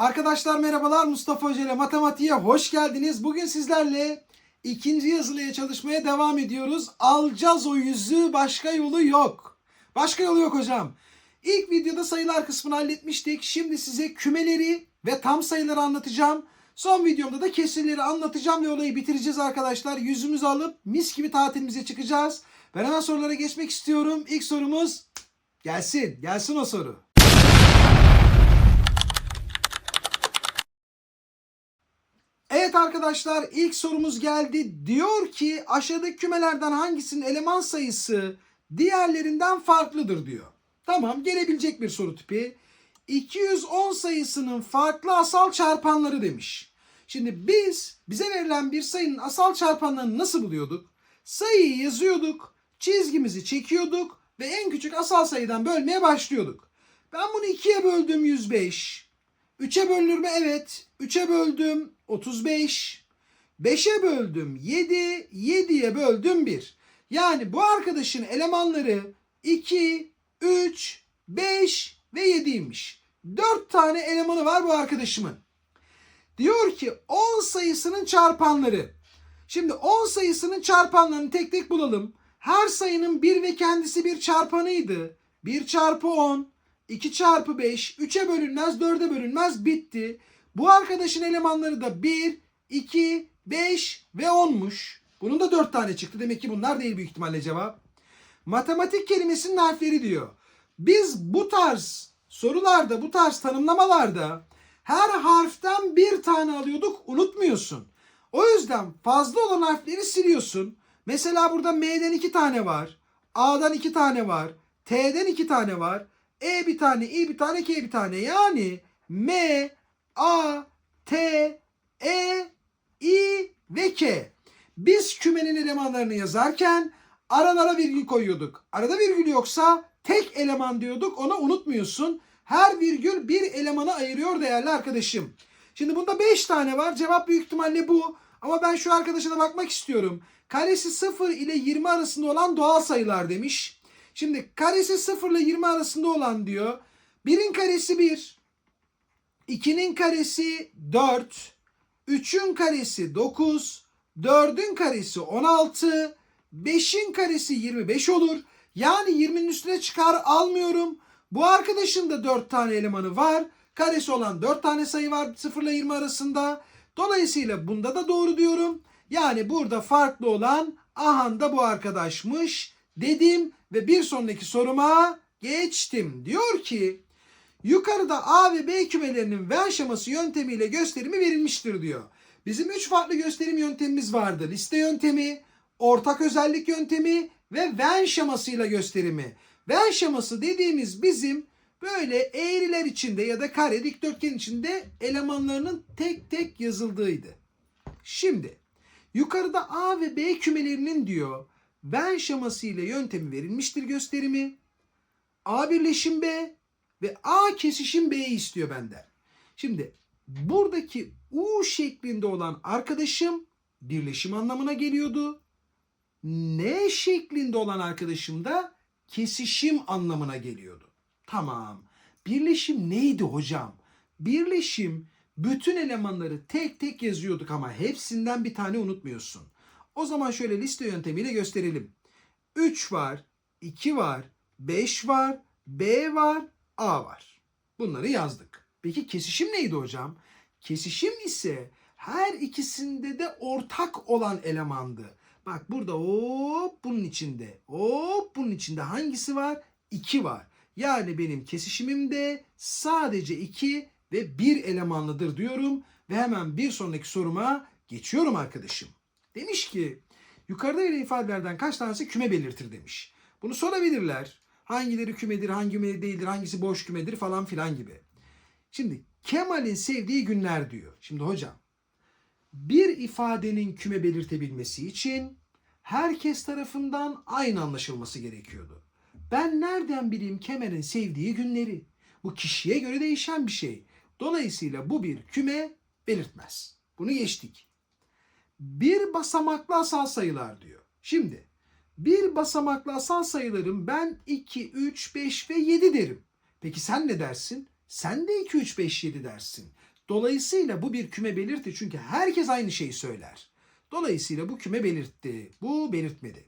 Arkadaşlar merhabalar Mustafa Hoca ile matematiğe hoş geldiniz. Bugün sizlerle ikinci yazılıya çalışmaya devam ediyoruz. Alacağız o yüzü başka yolu yok. Başka yolu yok hocam. İlk videoda sayılar kısmını halletmiştik. Şimdi size kümeleri ve tam sayıları anlatacağım. Son videomda da kesirleri anlatacağım ve olayı bitireceğiz arkadaşlar. Yüzümüzü alıp mis gibi tatilimize çıkacağız. Ben hemen sorulara geçmek istiyorum. İlk sorumuz gelsin. Gelsin o soru. Evet arkadaşlar ilk sorumuz geldi. Diyor ki aşağıdaki kümelerden hangisinin eleman sayısı diğerlerinden farklıdır diyor. Tamam gelebilecek bir soru tipi. 210 sayısının farklı asal çarpanları demiş. Şimdi biz bize verilen bir sayının asal çarpanlarını nasıl buluyorduk? Sayıyı yazıyorduk, çizgimizi çekiyorduk ve en küçük asal sayıdan bölmeye başlıyorduk. Ben bunu ikiye böldüm 105. 3'e bölünür mü? Evet. 3'e böldüm 35. 5'e böldüm 7. 7'ye böldüm 1. Yani bu arkadaşın elemanları 2, 3, 5 ve 7'ymiş. 4 tane elemanı var bu arkadaşımın. Diyor ki 10 sayısının çarpanları. Şimdi 10 sayısının çarpanlarını tek tek bulalım. Her sayının bir ve kendisi bir çarpanıydı. 1 çarpı 10, 2 çarpı 5, 3'e bölünmez, 4'e bölünmez bitti. Bu arkadaşın elemanları da 1, 2, 5 ve 10'muş. Bunun da 4 tane çıktı. Demek ki bunlar değil büyük ihtimalle cevap. Matematik kelimesinin harfleri diyor. Biz bu tarz sorularda, bu tarz tanımlamalarda her harften bir tane alıyorduk unutmuyorsun. O yüzden fazla olan harfleri siliyorsun. Mesela burada M'den iki tane var. A'dan iki tane var. T'den iki tane var. E bir tane, İ bir tane, K bir tane. Yani M, A, T, E, İ ve K. Biz kümenin elemanlarını yazarken aralara virgül koyuyorduk. Arada virgül yoksa tek eleman diyorduk. Onu unutmuyorsun. Her virgül bir elemanı ayırıyor değerli arkadaşım. Şimdi bunda 5 tane var. Cevap büyük ihtimalle bu. Ama ben şu arkadaşa da bakmak istiyorum. Karesi 0 ile 20 arasında olan doğal sayılar demiş. Şimdi karesi 0 ile 20 arasında olan diyor. 1'in karesi 1. 2'nin karesi 4. 3'ün karesi 9. 4'ün karesi 16. 5'in karesi 25 olur. Yani 20'nin üstüne çıkar almıyorum. Bu arkadaşın da 4 tane elemanı var. Karesi olan 4 tane sayı var 0 ile 20 arasında. Dolayısıyla bunda da doğru diyorum. Yani burada farklı olan ahan da bu arkadaşmış dedim ve bir sonraki soruma geçtim. Diyor ki yukarıda A ve B kümelerinin V aşaması yöntemiyle gösterimi verilmiştir diyor. Bizim 3 farklı gösterim yöntemimiz vardı. Liste yöntemi, ortak özellik yöntemi ve Venn şemasıyla gösterimi. Venn şeması dediğimiz bizim böyle eğriler içinde ya da kare dikdörtgen içinde elemanlarının tek tek yazıldığıydı. Şimdi yukarıda A ve B kümelerinin diyor Venn şeması ile yöntemi verilmiştir gösterimi. A birleşim B ve A kesişim B'yi istiyor benden. Şimdi buradaki U şeklinde olan arkadaşım birleşim anlamına geliyordu. N şeklinde olan arkadaşım da kesişim anlamına geliyordu. Tamam. Birleşim neydi hocam? Birleşim bütün elemanları tek tek yazıyorduk ama hepsinden bir tane unutmuyorsun. O zaman şöyle liste yöntemiyle gösterelim. 3 var, 2 var, 5 var, B var, A var. Bunları yazdık. Peki kesişim neydi hocam? Kesişim ise her ikisinde de ortak olan elemandı. Bak burada hop bunun içinde, hop bunun içinde hangisi var? 2 var. Yani benim kesişimimde sadece 2 ve 1 elemanlıdır diyorum ve hemen bir sonraki soruma geçiyorum arkadaşım. Demiş ki yukarıda ifadelerden kaç tanesi küme belirtir demiş. Bunu sorabilirler. Hangileri kümedir, hangi küme değildir, hangisi boş kümedir falan filan gibi. Şimdi Kemal'in sevdiği günler diyor. Şimdi hocam bir ifadenin küme belirtebilmesi için herkes tarafından aynı anlaşılması gerekiyordu. Ben nereden bileyim Kemal'in sevdiği günleri? Bu kişiye göre değişen bir şey. Dolayısıyla bu bir küme belirtmez. Bunu geçtik. Bir basamaklı asal sayılar diyor. Şimdi bir basamaklı asal sayıların ben 2, 3, 5 ve 7 derim. Peki sen ne dersin? Sen de 2, 3, 5, 7 dersin. Dolayısıyla bu bir küme belirti çünkü herkes aynı şeyi söyler. Dolayısıyla bu küme belirtti. Bu belirtmedi.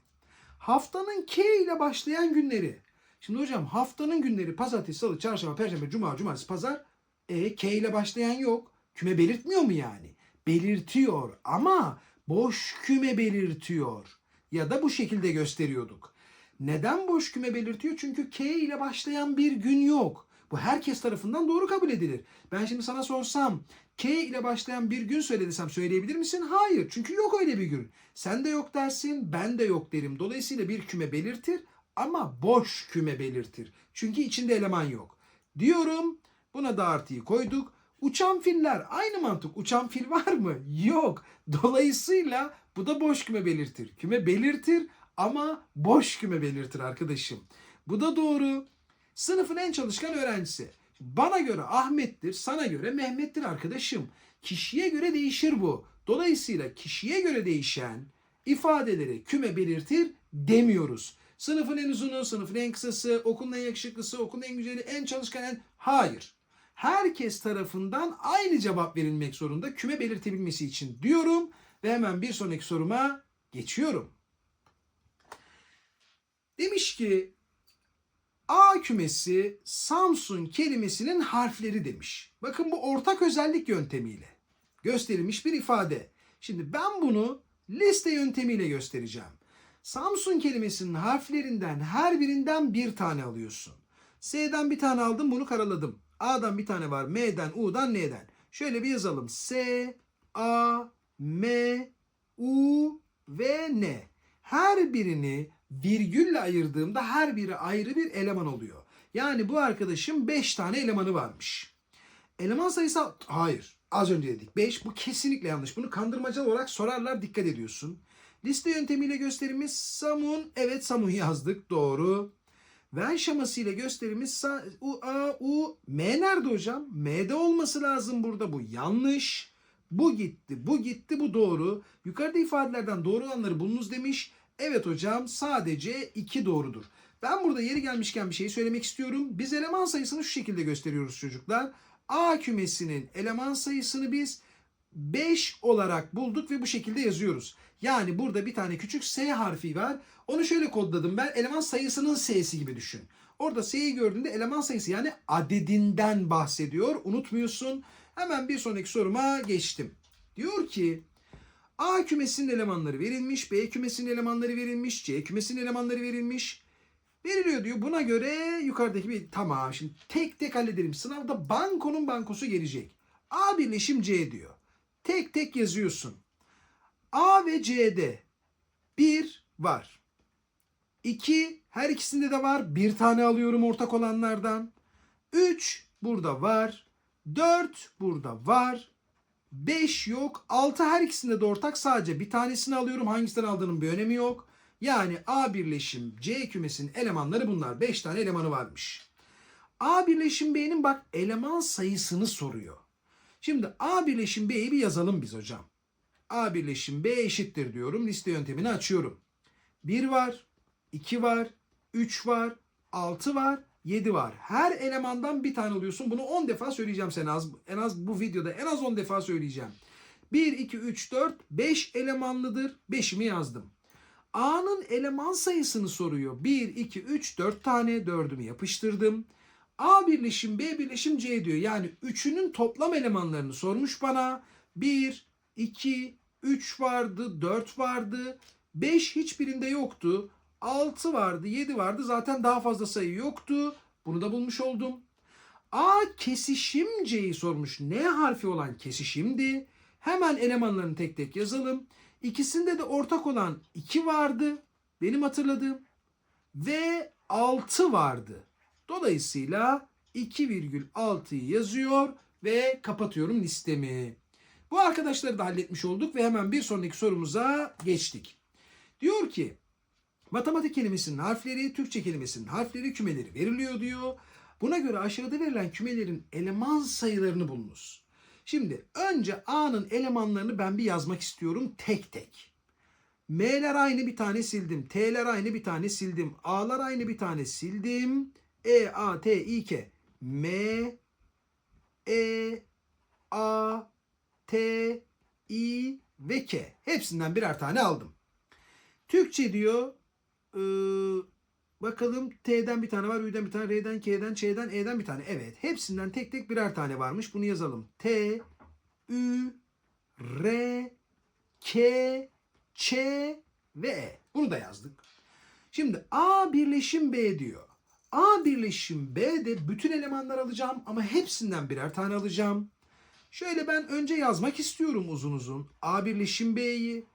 Haftanın K ile başlayan günleri. Şimdi hocam haftanın günleri pazartesi, salı, çarşamba, perşembe, cuma, cumartesi, pazar. E K ile başlayan yok. Küme belirtmiyor mu yani? Belirtiyor ama boş küme belirtiyor. Ya da bu şekilde gösteriyorduk. Neden boş küme belirtiyor? Çünkü K ile başlayan bir gün yok. Bu herkes tarafından doğru kabul edilir. Ben şimdi sana sorsam K ile başlayan bir gün söyle desem söyleyebilir misin? Hayır. Çünkü yok öyle bir gün. Sen de yok dersin, ben de yok derim. Dolayısıyla bir küme belirtir ama boş küme belirtir. Çünkü içinde eleman yok. Diyorum buna da artıyı koyduk. Uçan filler aynı mantık. Uçan fil var mı? Yok. Dolayısıyla bu da boş küme belirtir. Küme belirtir ama boş küme belirtir arkadaşım. Bu da doğru. Sınıfın en çalışkan öğrencisi. Bana göre Ahmet'tir, sana göre Mehmet'tir arkadaşım. Kişiye göre değişir bu. Dolayısıyla kişiye göre değişen ifadeleri küme belirtir demiyoruz. Sınıfın en uzunu, sınıfın en kısası, okulun en yakışıklısı, okulun en güzeli, en çalışkan en... Hayır. Herkes tarafından aynı cevap verilmek zorunda küme belirtebilmesi için diyorum ve hemen bir sonraki soruma geçiyorum. Demiş ki A kümesi Samsun kelimesinin harfleri demiş. Bakın bu ortak özellik yöntemiyle gösterilmiş bir ifade. Şimdi ben bunu liste yöntemiyle göstereceğim. Samsun kelimesinin harflerinden her birinden bir tane alıyorsun. S'den bir tane aldım bunu karaladım. A'dan bir tane var. M'den, U'dan, N'den. Şöyle bir yazalım. S, A, M, U ve N. Her birini virgülle ayırdığımda her biri ayrı bir eleman oluyor. Yani bu arkadaşım 5 tane elemanı varmış. Eleman sayısı hayır. Az önce dedik 5. Bu kesinlikle yanlış. Bunu kandırmacalı olarak sorarlar dikkat ediyorsun. Liste yöntemiyle gösterimiz Samun. Evet Samun yazdık. Doğru. Ven şamasıyla gösterimiz sa, U, A, U. M nerede hocam? M'de olması lazım burada. Bu yanlış. Bu gitti. Bu gitti. Bu doğru. Yukarıda ifadelerden doğru olanları bulunuz demiş. Evet hocam sadece 2 doğrudur. Ben burada yeri gelmişken bir şey söylemek istiyorum. Biz eleman sayısını şu şekilde gösteriyoruz çocuklar. A kümesinin eleman sayısını biz 5 olarak bulduk ve bu şekilde yazıyoruz. Yani burada bir tane küçük S harfi var. Onu şöyle kodladım ben. Eleman sayısının S'si gibi düşün. Orada S'yi gördüğünde eleman sayısı yani adedinden bahsediyor. Unutmuyorsun. Hemen bir sonraki soruma geçtim. Diyor ki A kümesinin elemanları verilmiş, B kümesinin elemanları verilmiş, C kümesinin elemanları verilmiş. Veriliyor diyor. Buna göre yukarıdaki bir tamam şimdi tek tek halledelim. Sınavda bankonun bankosu gelecek. A birleşim C diyor. Tek tek yazıyorsun. A ve C'de bir var. İki her ikisinde de var. Bir tane alıyorum ortak olanlardan. Üç burada var. Dört burada var. 5 yok. 6 her ikisinde de ortak. Sadece bir tanesini alıyorum. Hangisinden aldığının bir önemi yok. Yani A birleşim C kümesinin elemanları bunlar. 5 tane elemanı varmış. A birleşim B'nin bak eleman sayısını soruyor. Şimdi A birleşim B'yi bir yazalım biz hocam. A birleşim B eşittir diyorum. Liste yöntemini açıyorum. 1 var, 2 var, 3 var, 6 var, 7 var. Her elemandan bir tane alıyorsun. Bunu 10 defa söyleyeceğim sen az en az bu videoda en az 10 defa söyleyeceğim. 1 2 3 4 5 elemanlıdır. 5'imi yazdım. A'nın eleman sayısını soruyor. 1 2 3 4 tane 4'ümü yapıştırdım. A birleşim B birleşim C diyor. Yani üçünün toplam elemanlarını sormuş bana. 1 2 3 vardı, 4 vardı. 5 hiçbirinde yoktu. 6 vardı, 7 vardı. Zaten daha fazla sayı yoktu. Bunu da bulmuş oldum. A kesişim C'yi sormuş. N harfi olan kesişimdi. Hemen elemanlarını tek tek yazalım. İkisinde de ortak olan 2 vardı. Benim hatırladığım. Ve 6 vardı. Dolayısıyla 2,6'yı yazıyor ve kapatıyorum listemi. Bu arkadaşları da halletmiş olduk ve hemen bir sonraki sorumuza geçtik. Diyor ki matematik kelimesinin harfleri, Türkçe kelimesinin harfleri, kümeleri veriliyor diyor. Buna göre aşağıda verilen kümelerin eleman sayılarını bulunuz. Şimdi önce A'nın elemanlarını ben bir yazmak istiyorum tek tek. M'ler aynı bir tane sildim. T'ler aynı bir tane sildim. A'lar aynı bir tane sildim. E, A, T, İ, K. M, E, A, T, I ve K. Hepsinden birer tane aldım. Türkçe diyor ee, bakalım T'den bir tane var, Ü'den bir tane, R'den, K'den, Ç'den, E'den bir tane. Evet hepsinden tek tek birer tane varmış. Bunu yazalım. T, Ü, R, K, Ç ve E. Bunu da yazdık. Şimdi A birleşim B diyor. A birleşim B'de bütün elemanlar alacağım ama hepsinden birer tane alacağım. Şöyle ben önce yazmak istiyorum uzun uzun. A birleşim B'yi.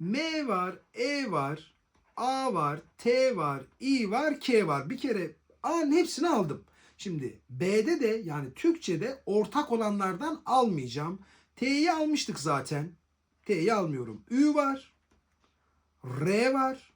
M var, E var, A var, T var, I var, K var. Bir kere A'nın hepsini aldım. Şimdi B'de de yani Türkçe'de ortak olanlardan almayacağım. T'yi almıştık zaten. T'yi almıyorum. Ü var. R var.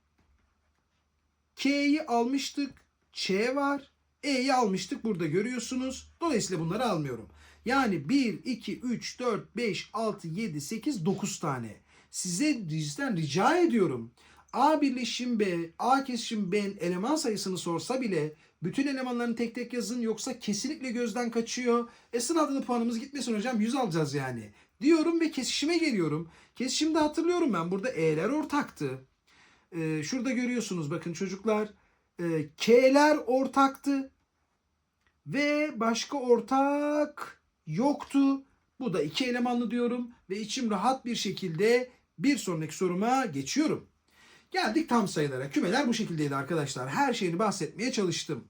K'yi almıştık. Ç var. E'yi almıştık burada görüyorsunuz. Dolayısıyla bunları almıyorum. Yani 1, 2, 3, 4, 5, 6, 7, 8, 9 tane. Size sizden rica ediyorum. A birleşim B, A kesişim B'nin eleman sayısını sorsa bile bütün elemanlarını tek tek yazın yoksa kesinlikle gözden kaçıyor. E sınavda da puanımız gitmesin hocam 100 alacağız yani. Diyorum ve kesişime geliyorum. Kesişimde hatırlıyorum ben burada E'ler ortaktı. Ee, şurada görüyorsunuz bakın çocuklar. E, K'ler ortaktı. Ve başka ortak yoktu. Bu da iki elemanlı diyorum ve içim rahat bir şekilde bir sonraki soruma geçiyorum. Geldik tam sayılara. Kümeler bu şekildeydi arkadaşlar. Her şeyini bahsetmeye çalıştım.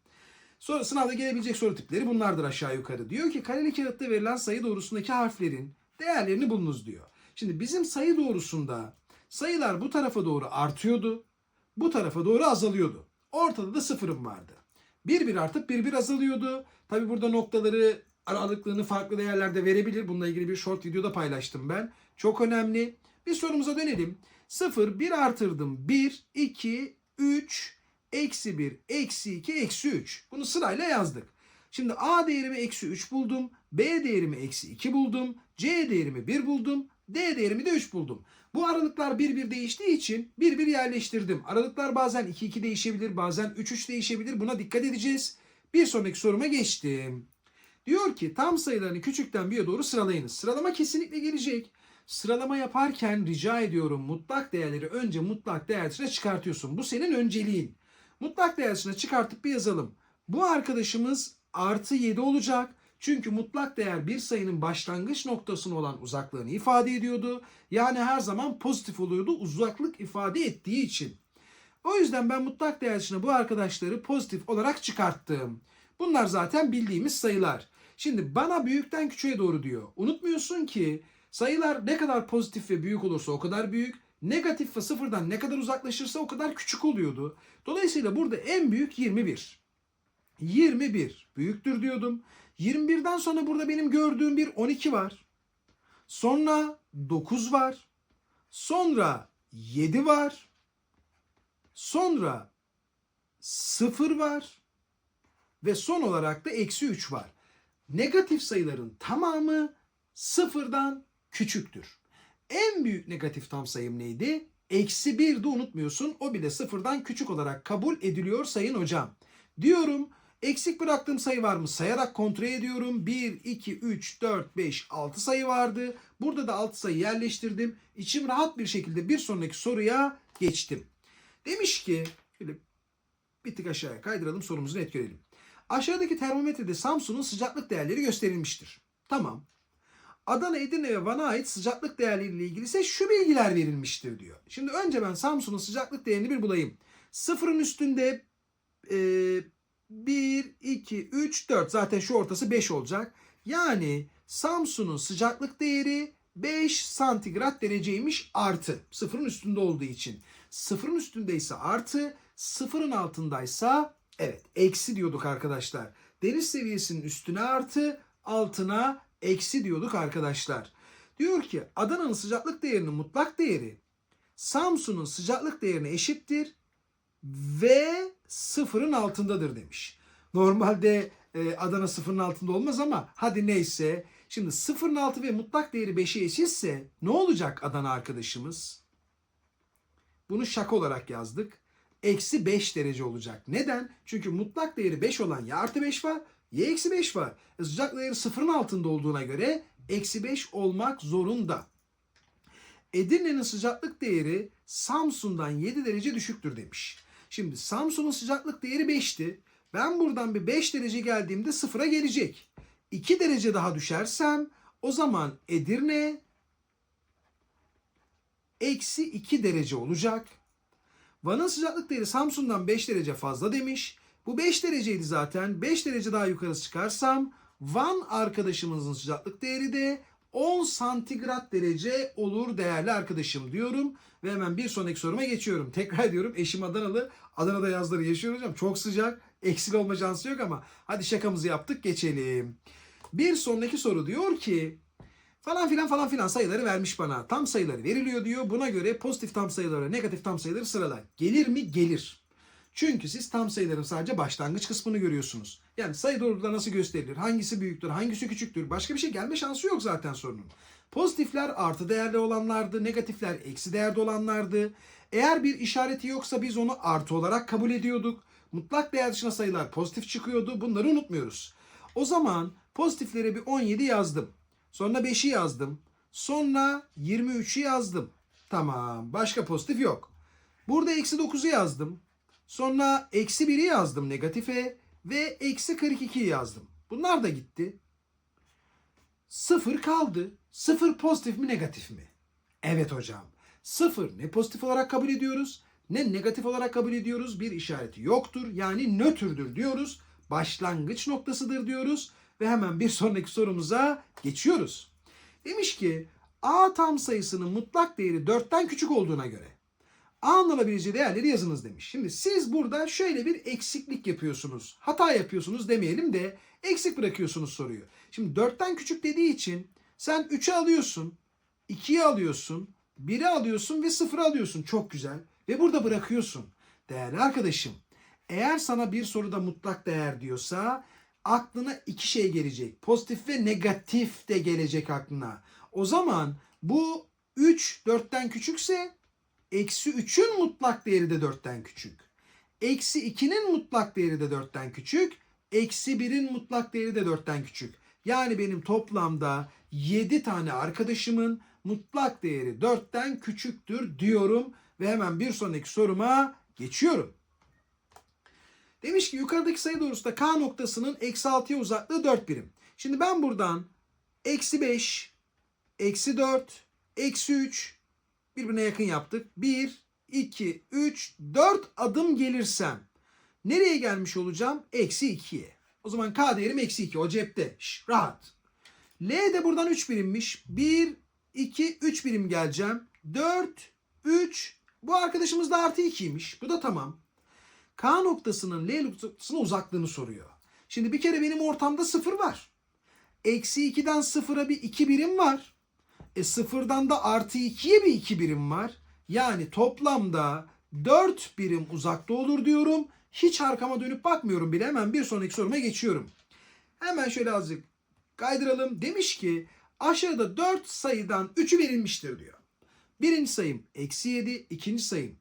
Sonra sınavda gelebilecek soru tipleri bunlardır aşağı yukarı. Diyor ki kareli kağıtta verilen sayı doğrusundaki harflerin değerlerini bulunuz diyor. Şimdi bizim sayı doğrusunda sayılar bu tarafa doğru artıyordu. Bu tarafa doğru azalıyordu. Ortada da sıfırım vardı. Bir bir artıp bir bir azalıyordu. Tabi burada noktaları aralıklığını farklı değerlerde verebilir. Bununla ilgili bir short videoda paylaştım ben. Çok önemli. Bir sorumuza dönelim. 0, 1 artırdım. 1, 2, 3, eksi 1, eksi 2, eksi 3. Bunu sırayla yazdık. Şimdi A değerimi eksi 3 buldum. B değerimi eksi 2 buldum. C değerimi 1 buldum. D değerimi de 3 buldum. Bu aralıklar bir bir değiştiği için bir bir yerleştirdim. Aralıklar bazen 2 2 değişebilir, bazen 3 3 değişebilir. Buna dikkat edeceğiz. Bir sonraki soruma geçtim. Diyor ki tam sayılarını küçükten büyüğe doğru sıralayınız. Sıralama kesinlikle gelecek. Sıralama yaparken rica ediyorum mutlak değerleri önce mutlak değer dışına çıkartıyorsun. Bu senin önceliğin. Mutlak değer dışına çıkartıp bir yazalım. Bu arkadaşımız artı 7 olacak. Çünkü mutlak değer bir sayının başlangıç noktasına olan uzaklığını ifade ediyordu. Yani her zaman pozitif oluyordu uzaklık ifade ettiği için. O yüzden ben mutlak değer dışına bu arkadaşları pozitif olarak çıkarttım. Bunlar zaten bildiğimiz sayılar. Şimdi bana büyükten küçüğe doğru diyor. Unutmuyorsun ki sayılar ne kadar pozitif ve büyük olursa o kadar büyük, negatif ve sıfırdan ne kadar uzaklaşırsa o kadar küçük oluyordu. Dolayısıyla burada en büyük 21. 21 büyüktür diyordum. 21'den sonra burada benim gördüğüm bir 12 var. Sonra 9 var. Sonra 7 var. Sonra 0 var. Ve son olarak da eksi 3 var. Negatif sayıların tamamı sıfırdan küçüktür. En büyük negatif tam sayım neydi? Eksi 1 de unutmuyorsun. O bile sıfırdan küçük olarak kabul ediliyor sayın hocam. Diyorum eksik bıraktığım sayı var mı? Sayarak kontrol ediyorum. 1, 2, 3, 4, 5, 6 sayı vardı. Burada da 6 sayı yerleştirdim. İçim rahat bir şekilde bir sonraki soruya geçtim. Demiş ki şöyle bir tık aşağıya kaydıralım sorumuzu net görelim. Aşağıdaki termometrede Samsun'un sıcaklık değerleri gösterilmiştir. Tamam. Adana, Edirne ve Van'a ait sıcaklık değerleriyle ilgili ise şu bilgiler verilmiştir diyor. Şimdi önce ben Samsun'un sıcaklık değerini bir bulayım. Sıfırın üstünde 1, 2, 3, 4 zaten şu ortası 5 olacak. Yani Samsun'un sıcaklık değeri 5 santigrat dereceymiş artı. Sıfırın üstünde olduğu için. Sıfırın üstündeyse artı, sıfırın altındaysa evet eksi diyorduk arkadaşlar. Deniz seviyesinin üstüne artı, altına eksi diyorduk arkadaşlar. Diyor ki Adana'nın sıcaklık değerinin mutlak değeri Samsun'un sıcaklık değerine eşittir ve sıfırın altındadır demiş. Normalde e, Adana sıfırın altında olmaz ama hadi neyse. Şimdi sıfırın altı ve mutlak değeri 5'e eşitse ne olacak Adana arkadaşımız? Bunu şaka olarak yazdık. Eksi 5 derece olacak. Neden? Çünkü mutlak değeri 5 olan ya artı 5 var Y eksi 5 var. E, sıcaklık değeri sıfırın altında olduğuna göre eksi 5 olmak zorunda. Edirne'nin sıcaklık değeri Samsun'dan 7 derece düşüktür demiş. Şimdi Samsun'un sıcaklık değeri 5'ti. Ben buradan bir 5 derece geldiğimde sıfıra gelecek. 2 derece daha düşersem o zaman Edirne eksi 2 derece olacak. Van'ın sıcaklık değeri Samsun'dan 5 derece fazla demiş. Bu 5 dereceydi zaten. 5 derece daha yukarı çıkarsam Van arkadaşımızın sıcaklık değeri de 10 santigrat derece olur değerli arkadaşım diyorum. Ve hemen bir sonraki soruma geçiyorum. Tekrar ediyorum eşim Adanalı. Adana'da yazları yaşıyor hocam. Çok sıcak. Eksil olma şansı yok ama hadi şakamızı yaptık geçelim. Bir sonraki soru diyor ki falan filan falan filan sayıları vermiş bana. Tam sayıları veriliyor diyor. Buna göre pozitif tam sayıları, negatif tam sayıları sırala. Gelir mi? Gelir. Çünkü siz tam sayıların sadece başlangıç kısmını görüyorsunuz. Yani sayı doğrultuda nasıl gösterilir? Hangisi büyüktür? Hangisi küçüktür? Başka bir şey gelme şansı yok zaten sorunun. Pozitifler artı değerli olanlardı. Negatifler eksi değerde olanlardı. Eğer bir işareti yoksa biz onu artı olarak kabul ediyorduk. Mutlak değer dışına sayılar pozitif çıkıyordu. Bunları unutmuyoruz. O zaman pozitiflere bir 17 yazdım. Sonra 5'i yazdım. Sonra 23'ü yazdım. Tamam. Başka pozitif yok. Burada eksi 9'u yazdım. Sonra eksi 1'i yazdım negatife ve eksi 42'yi yazdım. Bunlar da gitti. Sıfır kaldı. Sıfır pozitif mi negatif mi? Evet hocam. Sıfır ne pozitif olarak kabul ediyoruz ne negatif olarak kabul ediyoruz. Bir işareti yoktur yani nötrdür diyoruz. Başlangıç noktasıdır diyoruz. Ve hemen bir sonraki sorumuza geçiyoruz. Demiş ki A tam sayısının mutlak değeri 4'ten küçük olduğuna göre A'nın alabileceği değerleri yazınız demiş. Şimdi siz burada şöyle bir eksiklik yapıyorsunuz. Hata yapıyorsunuz demeyelim de eksik bırakıyorsunuz soruyu. Şimdi 4'ten küçük dediği için sen 3'ü alıyorsun, 2'yi alıyorsun, 1'i alıyorsun ve 0'ı alıyorsun. Çok güzel. Ve burada bırakıyorsun. Değerli arkadaşım, eğer sana bir soruda mutlak değer diyorsa aklına iki şey gelecek. Pozitif ve negatif de gelecek aklına. O zaman bu 3 4'ten küçükse eksi 3'ün mutlak değeri de 4'ten küçük. Eksi 2'nin mutlak değeri de 4'ten küçük. Eksi 1'in mutlak değeri de 4'ten küçük. Yani benim toplamda 7 tane arkadaşımın mutlak değeri 4'ten küçüktür diyorum. Ve hemen bir sonraki soruma geçiyorum. Demiş ki yukarıdaki sayı doğrusunda K noktasının eksi 6'ya uzaklığı 4 birim. Şimdi ben buradan eksi 5, eksi 4, eksi 3 birbirine yakın yaptık. 1, 2, 3, 4 adım gelirsem nereye gelmiş olacağım? Eksi 2'ye. O zaman K değerim eksi 2. O cepte. Şş, rahat. L de buradan 3 birimmiş. 1, 2, 3 birim geleceğim. 4, 3. Bu arkadaşımız da artı 2'ymiş. Bu da tamam. K noktasının L noktasına uzaklığını soruyor. Şimdi bir kere benim ortamda 0 var. Eksi 2'den 0'a bir 2 birim var. E sıfırdan da artı 2'ye bir 2 birim var. Yani toplamda 4 birim uzakta olur diyorum. Hiç arkama dönüp bakmıyorum bile. Hemen bir sonraki soruma geçiyorum. Hemen şöyle azıcık kaydıralım. Demiş ki aşağıda 4 sayıdan 3'ü verilmiştir diyor. Birinci sayım eksi 7, ikinci sayım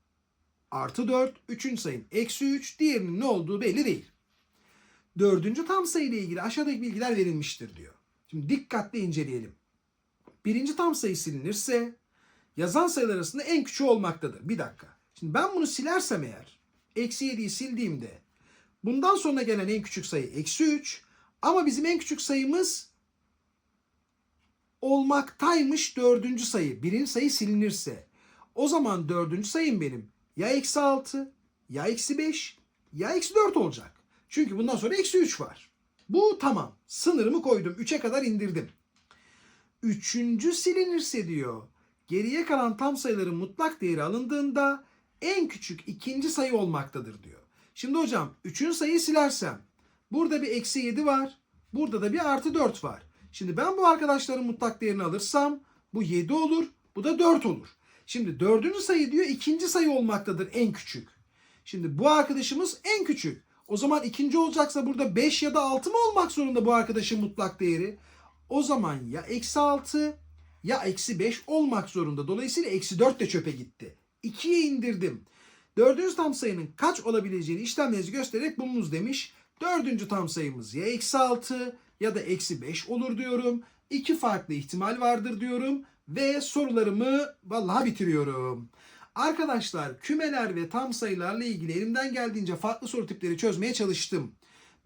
artı 4, üçüncü sayım eksi 3, diğerinin ne olduğu belli değil. Dördüncü tam sayı ile ilgili aşağıdaki bilgiler verilmiştir diyor. Şimdi dikkatle inceleyelim. Birinci tam sayı silinirse yazan sayılar arasında en küçüğü olmaktadır. Bir dakika. Şimdi ben bunu silersem eğer eksi 7'yi sildiğimde bundan sonra gelen en küçük sayı eksi 3 ama bizim en küçük sayımız olmaktaymış dördüncü sayı. Birinci sayı silinirse. O zaman dördüncü sayım benim ya eksi 6 ya eksi 5 ya eksi 4 olacak. Çünkü bundan sonra eksi 3 var. Bu tamam. Sınırımı koydum. 3'e kadar indirdim. Üçüncü silinirse diyor. Geriye kalan tam sayıların mutlak değeri alındığında en küçük ikinci sayı olmaktadır diyor. Şimdi hocam üçüncü sayıyı silersem burada bir eksi 7 var. Burada da bir artı 4 var. Şimdi ben bu arkadaşların mutlak değerini alırsam bu 7 olur. Bu da 4 olur. Şimdi dördüncü sayı diyor ikinci sayı olmaktadır en küçük. Şimdi bu arkadaşımız en küçük. O zaman ikinci olacaksa burada 5 ya da 6 mı olmak zorunda bu arkadaşın mutlak değeri? O zaman ya eksi 6 ya eksi 5 olmak zorunda. Dolayısıyla eksi 4 de çöpe gitti. 2'ye indirdim. Dördüncü tam sayının kaç olabileceğini işlemlerinizi göstererek bulunuz demiş. Dördüncü tam sayımız ya eksi 6 ya da eksi 5 olur diyorum. İki farklı ihtimal vardır diyorum. Ve sorularımı vallahi bitiriyorum. Arkadaşlar kümeler ve tam sayılarla ilgili elimden geldiğince farklı soru tipleri çözmeye çalıştım.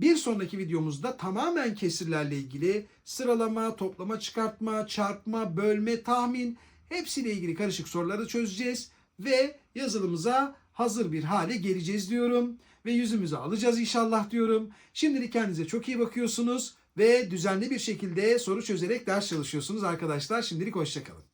Bir sonraki videomuzda tamamen kesirlerle ilgili sıralama, toplama, çıkartma, çarpma, bölme, tahmin hepsiyle ilgili karışık soruları çözeceğiz ve yazılımıza hazır bir hale geleceğiz diyorum ve yüzümüze alacağız inşallah diyorum. Şimdilik kendinize çok iyi bakıyorsunuz ve düzenli bir şekilde soru çözerek ders çalışıyorsunuz arkadaşlar. Şimdilik hoşçakalın.